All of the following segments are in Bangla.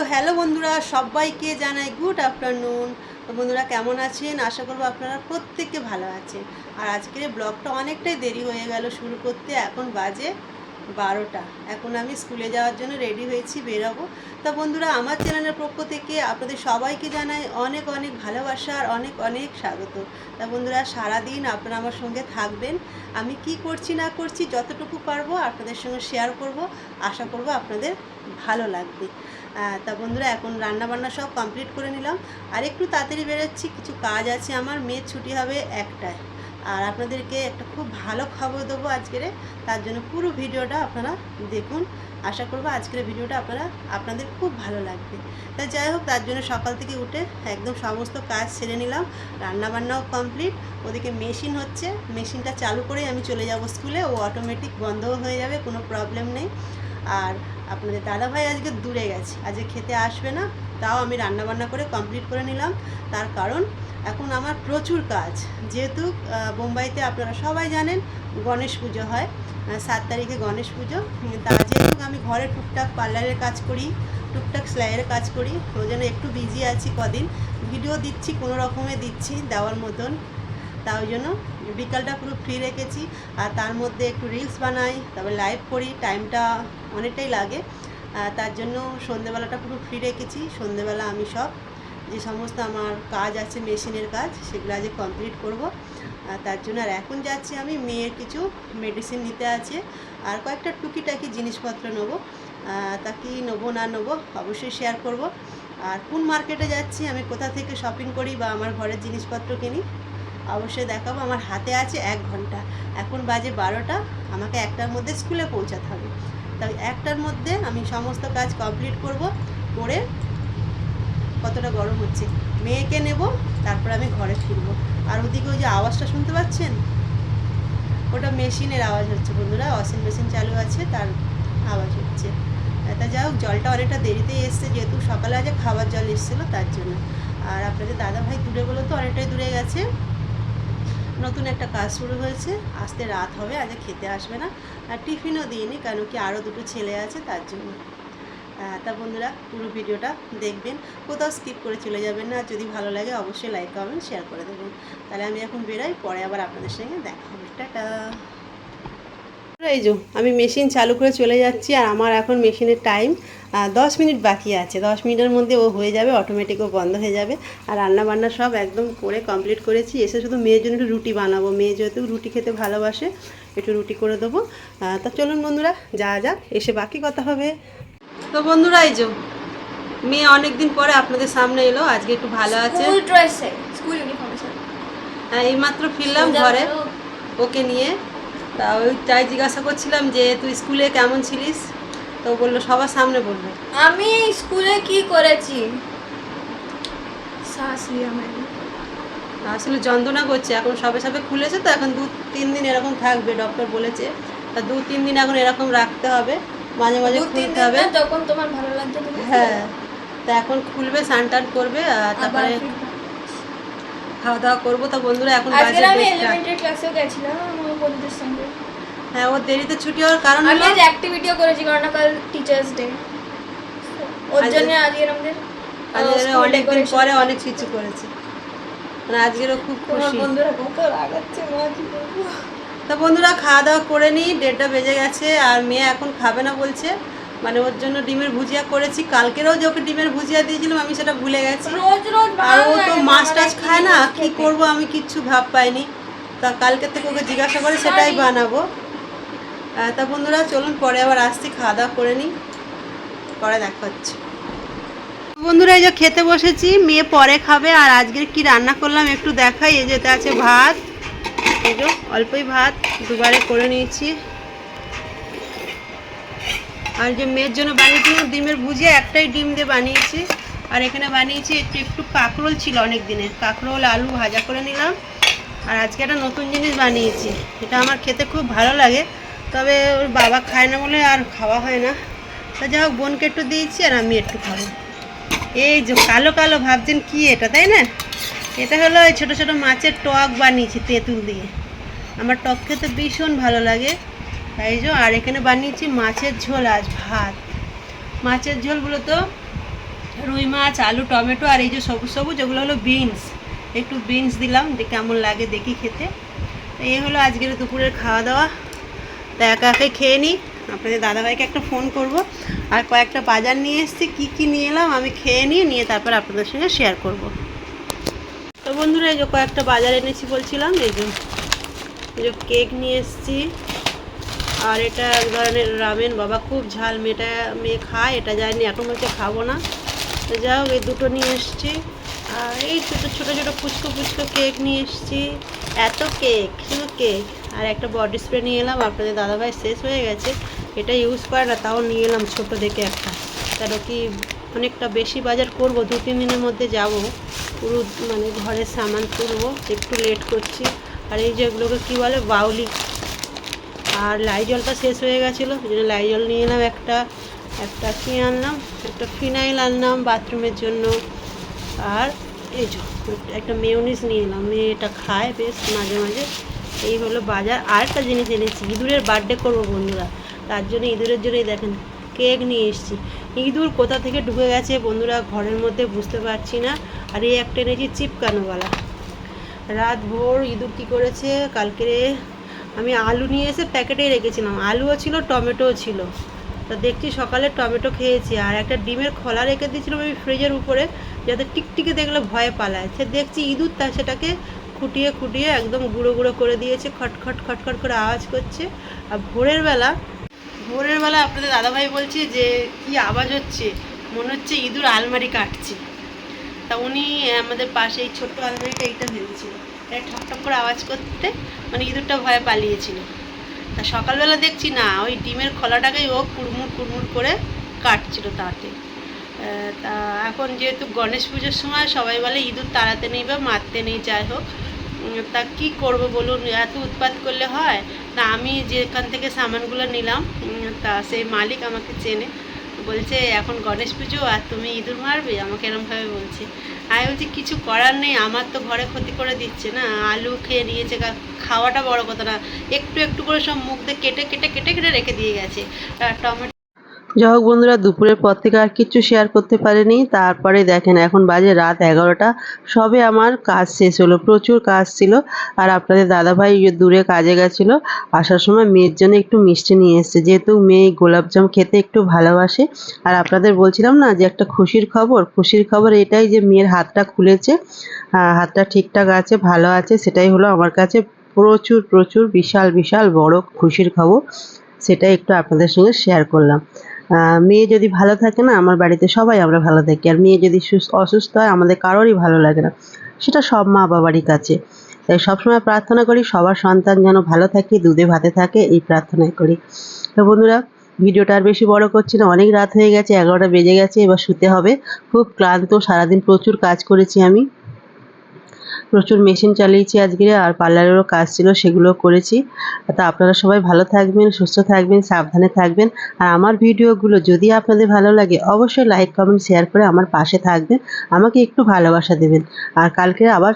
তো হ্যালো বন্ধুরা, সবাইকে জানাই গুড আফটারনুন। তো বন্ধুরা, কেমন আছেন? আশা করব আপনারা প্রত্যেককে ভালো আছেন। আর আজকের ব্লগটা অনেকটাই দেরি হয়ে গেল শুরু করতে। এখন বাজে বারোটা। এখন আমি স্কুলে যাওয়ার জন্য রেডি হয়েছি, বেরোবো। তা বন্ধুরা, আমার চ্যানেলের পক্ষ থেকে আপনাদের সবাইকে জানাই অনেক অনেক ভালোবাসা আর অনেক অনেক স্বাগত। তা বন্ধুরা, সারাদিন আপনারা আমার সঙ্গে থাকবেন। আমি কি করছি না করছি যতটুকু পারব আপনাদের সঙ্গে শেয়ার করব। আশা করব আপনাদের ভালো লাগবে। তা বন্ধুরা, এখন রান্না বান্না সব কমপ্লিট করে নিলাম। আর একটু তাড়াতাড়ি বেরোচ্ছি, কিছু কাজ আছে, আমার মেয়ের ছুটি হবে একটায়। আর আপনাদেরকে একটা খুব ভালো খবর দেবো আজকের, তার জন্য পুরো ভিডিওটা আপনারা দেখুন। আশা করব আজকের ভিডিওটা আপনারা, আপনাদের খুব ভালো লাগবে। তা যাই হোক, তার জন্য সকাল থেকে উঠে একদম সমস্ত কাজ সেরে নিলাম। রান্নাবান্নাও কমপ্লিট ওদিকে মেশিন হচ্ছে মেশিনটা চালু করেই আমি চলে যাব স্কুলে ও অটোমেটিক বন্ধও হয়ে যাবে, কোনো প্রবলেম নেই। আর আপনাদের দাদাভাই আজকে দূরে গেছে। আজকে খেতে আসবে না, তাও আমি রান্নাবান্না করে কমপ্লিট করে নিলাম। তার কারণ, এখন আমার প্রচুর কাজ। যেহেতু বোম্বাইতে আপনারা সবাই জানেন, গণেশ পুজো হয়। সাত তারিখে গণেশ পুজো। তা যেহেতু আমি ঘরে টুকটাক পার্লারের কাজ করি, টুকটাক সেলাইয়ের কাজ করি ওই একটু বিজি আছি কদিন। ভিডিও দিচ্ছি, কোনো রকমে দিচ্ছি দেওয়ার মতন। তা ওই জন্য বিকালটা পুরো ফ্রি রেখেছি। আর তার মধ্যে একটু রিলস বানাই, তারপর লাইভ করি টাইমটা অনেকটাই লাগে। তার জন্য সন্ধেবেলাটা পুরো ফ্রি রেখেছি, সন্ধেবেলা আমি সব যে সমস্ত আমার কাজ আছে, মেশিনের কাজ, সেগুলো আজ কমপ্লিট করব। তার জন্য আর এখন যাচ্ছি আমি মেয়ের কিছু মেডিসিন নিতে আছে। আর কয়েকটা টুকিটাকি জিনিসপত্র নেব। তা কি নেব, না নেব, অবশ্যই শেয়ার করব। আর কোন মার্কেটে যাচ্ছি, আমি কোথা থেকে শপিং করি বা আমার ঘরের জিনিসপত্র কিনি অবশ্যই দেখাবো, আমার হাতে আছে এক ঘণ্টা। এখন বাজে বারোটা, আমাকে একটার মধ্যে স্কুলে পৌঁছাতে হবে। তাই একটার মধ্যে আমি সমস্ত কাজ কমপ্লিট করব, করে কতটা গরম হচ্ছে, মেয়েকে নেব, তারপর আমি ঘরে ফিরবো। আর ওদিকে ওই যে আওয়াজটা শুনতে পাচ্ছেন? ওটা মেশিনের আওয়াজ হচ্ছে বন্ধুরা, ওয়াশিং মেশিন চালু আছে, তার আওয়াজ হচ্ছে। তা যাই হোক, জলটা অনেকটা দেরিতেই এসছে, যেহেতু সকালে আজ খাবার জল এসেছিল, তার জন্য। আর আপনাদের দাদা ভাই দূরে বলে তো অনেকটাই দূরে গেছে। নতুন একটা কাজ শুরু হয়েছে। আসতে রাত হবে, আজ খেতে আসবে না। আর টিফিনও দিইনি, কারণ কি আরও দুটো ছেলে আছে, তার জন্য। তা বন্ধুরা, পুরো ভিডিওটা দেখবেন। কোথাও স্কিপ করে চলে যাবেন না। যদি ভালো লাগে, অবশ্যই লাইক কমেন্ট শেয়ার করে দেবেন। তাহলে আমি এখন বেরোই, পরে আবার আপনাদের সঙ্গে দেখা হবে। টাটা! এই যে, আমি মেশিন চালু করে চলে যাচ্ছি, আর আমার এখন মেশিনের টাইম দশ মিনিট বাকি আছে। দশ মিনিটের মধ্যে ও হয়ে যাবে অটোমেটিক ও বন্ধ হয়ে যাবে। আর রান্না বান্না সব একদম করে কমপ্লিট করেছি। এসে শুধু মেয়ের জন্য একটু রুটি বানাবো। মেয়ে যেহেতু রুটি খেতে ভালোবাসে একটু রুটি করে দেবো। তা চলুন বন্ধুরা যা যাক। এসে বাকি কথা হবে। তো বন্ধুরা এই যে মেয়ে অনেক দিন পরে আপনাদের সামনে এলো। আজকে একটু ভালো আছে। স্কুল ড্রেসে স্কুল ইউনিফর্মে হ্যাঁ, এইমাত্র ফিরলাম ঘরে ওকে নিয়ে। তা ওই তাই জিজ্ঞাসা করছিলাম যে তুই স্কুলে কেমন ছিলিস? তো বলল সবার সামনে বলল আমি স্কুলে কি করেছি? শ্বাস লিয়া আসলে যন্ত্রণা করছে এখন সবে সবে খুলেছে তো এখন দু তিন দিন এরকম থাকবে ডক্টর বলেছে। তা দু তিন দিন এখন এরকম রাখতে হবে মাঝে মাঝে খুলতে হবে। যখন তোমার ভালো লাগছে হ্যাঁ তা এখন খুলবে স্নান টান করবে আর তারপরে খাওয়া দাওয়া করব। তা বন্ধুরা এখন আমি এলিমেন্টারি ক্লাসেও গেছিলাম আমার বন্ধুদের সঙ্গে। হ্যাঁ ওর দেরিতে ছুটি হওয়ার কারণ আমি আজ অ্যাক্টিভিটিও করেছি কারণ কাল টিচার্স ডে ওর জন্য আজকে আমাদের আজকে অনেক দিন পরে অনেক কিছু করেছে। মানে আজকেরও খুব খুশি। বন্ধুরা কত রাগাচ্ছে মা কি বলব? তা বন্ধুরা খাওয়া দাওয়া করে নিই দেড়টা বেজে গেছে আর মেয়ে এখন খাবে না বলছে। মানে ওর জন্য ডিমের ভুজিয়া করেছি। কালকেরও যে ওকে ডিমের ভুজিয়া দিয়েছিলাম আমি সেটা ভুলে গেছি। রোজ রোজ আর ও তো মাছ টাছ খায় না কি। করব আমি কিচ্ছু ভাব পাইনি। তা কালকে থেকে ওকে জিজ্ঞাসা করে সেটাই বানাবো। তা বন্ধুরা, চলুন পরে আবার আসছি, খাওয়া দাওয়া করে নিই। পরে দেখা হচ্ছে। বন্ধুরা, এই যে খেতে বসেছি, মেয়ে পরে খাবে, আর আজকের কি রান্না করলাম একটু দেখাই। এই যেতে আছে ভাত, এই যে অল্পই ভাত, দুবারে করে নিয়েছি। আর যে মেয়ের জন্য বানিয়েছিলাম ডিমের ভুজিয়া, একটাই ডিম দিয়ে বানিয়েছি। আর এখানে বানিয়েছি একটু একটু কাঁকরোল ছিল অনেক দিনের কাঁকরোল, আলু ভাজা করে নিলাম। আর আজকে একটা নতুন জিনিস বানিয়েছি। এটা আমার খেতে খুব ভালো লাগে। তবে ওর বাবা খায় না বলে আর খাওয়া হয় না। তা যাই হোক, বোনকে একটু দিয়েছি আর আমি একটু খাব। এই যে কালো কালো ভাবছেন কি এটা, তাই না? এটা হলো ওই ছোটো ছোটো মাছের টক বানিয়েছি তেঁতুল দিয়ে। আমার টক খেতে ভীষণ ভালো লাগে। তাই যে আর এখানে বানিয়েছি মাছের ঝোল আজ ভাত। মাছের ঝোলগুলো তো রুই মাছ, আলু, টমেটো আর এই যে সবুজ সবুজ ওগুলো হলো বিনস। একটু বিনস দিলাম কেমন লাগে দেখি খেতে। এই হলো আজকের দুপুরের খাওয়া দাওয়া। তা একা একাই খেয়ে নিই। আপনাদের দাদাভাইকে একটা ফোন করব। আর কয়েকটা বাজার নিয়ে এসেছি, কী কী নিয়ে এলাম আমি খেয়ে নিয়ে নিয়ে তারপর আপনাদের সঙ্গে শেয়ার করব। তো বন্ধুরা, এই যে কয়েকটা বাজার এনেছি বলছিলাম, এই যে যে কেক নিয়ে এসেছি। আর এটা এক ধরনের রামেন বাবা খুব ঝাল, মেয়েটা, মেয়ে খায়, এটা জানি এখন বলছে খাব না। তো যাই হোক, এই দুটো নিয়ে এসেছি। আর এই ছোটো ছোটো ছোটো ফুচকো ফুচকো কেক নিয়ে এসেছি। এত কেক শুধু কেক আর একটা বডি স্প্রে নিয়ে এলাম, আপনাদের দাদাভাই শেষ হয়ে গেছে। এটা ইউজ করে না, তাও নিয়ে এলাম ছোটো দেখে একটা। কেন কি অনেকটা বেশি বাজার করব, দু, তিন দিনের মধ্যে যাব। পুরো মানে ঘরের সামান তুলবো, একটু লেট করছি। আর এই যেগুলোকে কী বলে, বাউলি। আর লাইজলটা শেষ হয়ে গেছিল ওই জন্য লাইজল নিয়ে এলাম একটা। একটা কী আনলাম? একটা ফিনাইল আনলাম বাথরুমের জন্য। আর এই একটা মেয়নিস নিয়ে এলাম মেয়ে এটা খায় বেশ মাঝে মাঝে। এই হলো বাজার। আর একটা জিনিস এনেছি, ইঁদুরের বার্থডে করব বন্ধুরা। তার জন্য ইঁদুরের জন্যই দেখেন কেক নিয়ে এসেছি। ইঁদুর কোথা থেকে ঢুকে গেছে বন্ধুরা ঘরের মধ্যে বুঝতে পারছি না। আর এই একটা এনেছি চিপকানোওয়ালা। রাত ভোর ইঁদুর কী করেছে? কালকে আমি আলু নিয়ে এসে প্যাকেটেই রেখেছিলাম। আলুও ছিল, টমেটোও ছিল। তা দেখছি সকালে টমেটো খেয়েছি। আর একটা ডিমের খোলা রেখে দিয়েছিলাম আমি ফ্রিজের উপরে। যাতে টিকটিকে দেখলে ভয়ে পালায়। সে দেখছি ইঁদুর, তা সেটাকে খুঁটিয়ে খুঁটিয়ে একদম গুঁড়ো গুঁড়ো করে দিয়েছে, খটখট খটখট করে আওয়াজ করছে। আর ভোরের বেলা ভোরের বেলা আপনাদের দাদাভাই বলছে যে, কি আওয়াজ হচ্ছে? মনে হচ্ছে ইঁদুর আলমারি কাটছে। তা উনি আমাদের পাশে এই ছোট্ট আলমারিটা এইটা ভেবেছিল। এটা ঠক ঠক করে আওয়াজ করতে মানে ইঁদুরটা ভয়ে পালিয়েছিল। তা সকালবেলা দেখছি না, ওই ডিমের খোলাটাকেই ও কুড়মুড় কুড়মুড় করে কাটছিল তাতে। তা এখন যেহেতু গণেশ পুজোর সময় সবাই বলে ইঁদুর তাড়াতে নেই বা মারতে নেই, যাই হোক তা কি করব বলুন? এত উৎপাত করলে হয়? তা আমি যেখান থেকে সামানগুলো নিলাম তা সেই মালিক আমাকে চেনে, বলছে, এখন গণেশ পুজো আর তুমি ইঁদুর মারবে? আমাকে এরমভাবে বলছে। আমি বলছি, কিছু করার নেই, আমার তো ঘরে ক্ষতি করে দিচ্ছে না, আলু খেয়ে নিয়েছে খাওয়াটা বড় কথা না, একটু একটু করে সব মুখ দিয়ে কেটে কেটে কেটে কেটে রেখে দিয়ে গেছে। টমেটো যাই হোক বন্ধুরা, দুপুরের পর থেকে আর কিচ্ছু শেয়ার করতে পারিনি। তারপরে দেখেন, এখন বাজে রাত এগারোটা। সবে আমার কাজ শেষ হলো, প্রচুর কাজ ছিল। আর আপনাদের দাদাভাই দূরে কাজে গেছিল, আসার সময় মেয়ের জন্য একটু মিষ্টি নিয়ে এসেছে। যেহেতু মেয়ে গোলাপজাম খেতে একটু ভালোবাসে। আর আপনাদের বলছিলাম না যে একটা খুশির খবর? খুশির খবর এটাই যে মেয়ের হাতটা খুলেছে হাতটা ঠিকঠাক আছে, ভালো আছে, সেটাই হলো আমার কাছে প্রচুর প্রচুর বিশাল বিশাল বড় খুশির খবর। সেটাই একটু আপনাদের সঙ্গে শেয়ার করলাম। মেয়ে যদি ভালো থাকে না, আমার বাড়িতে সবাই আমরা ভালো থাকি। আর মেয়ে যদি সুস- অসুস্থ হয়, আমাদের কারোরই ভালো লাগে না। সেটা সব মা বাবারই কাছে। তাই সবসময় প্রার্থনা করি, সবার সন্তান যেন ভালো থাকে, দুধে ভাতে থাকে, এই প্রার্থনাই করি। তো বন্ধুরা, ভিডিওটা আর বেশি বড় করছি না, অনেক রাত হয়ে গেছে, এগারোটা বেজে গেছে, এবার শুতে হবে। খুব ক্লান্ত, সারাদিন প্রচুর কাজ করেছি আমি। প্রচুর মেশিন চালিয়েছি আজকে, আর পার্লারেরও কাজ ছিল সেগুলো করেছি। তা আপনারা সবাই ভালো থাকবেন, সুস্থ থাকবেন, সাবধানে থাকবেন। আর আমার ভিডিওগুলো যদি আপনাদের ভালো লাগে, অবশ্যই লাইক কমেন্ট শেয়ার করে আমার পাশে থাকবেন। আমাকে একটু ভালোবাসা দেবেন। আর কালকে আবার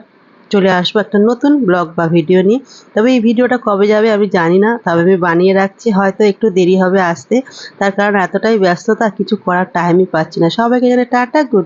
চলে আসব একটা নতুন ব্লগ বা ভিডিও নিয়ে। তবে এই ভিডিওটা কবে যাবে আমি জানি না, তবে আমি বানিয়ে রাখছি, হয়তো একটু দেরি হবে আসতে। তার কারণ এতটাই ব্যস্ততা, কিছু করার টাইমই পাচ্ছি না। সবাইকে জানে টাটা গুড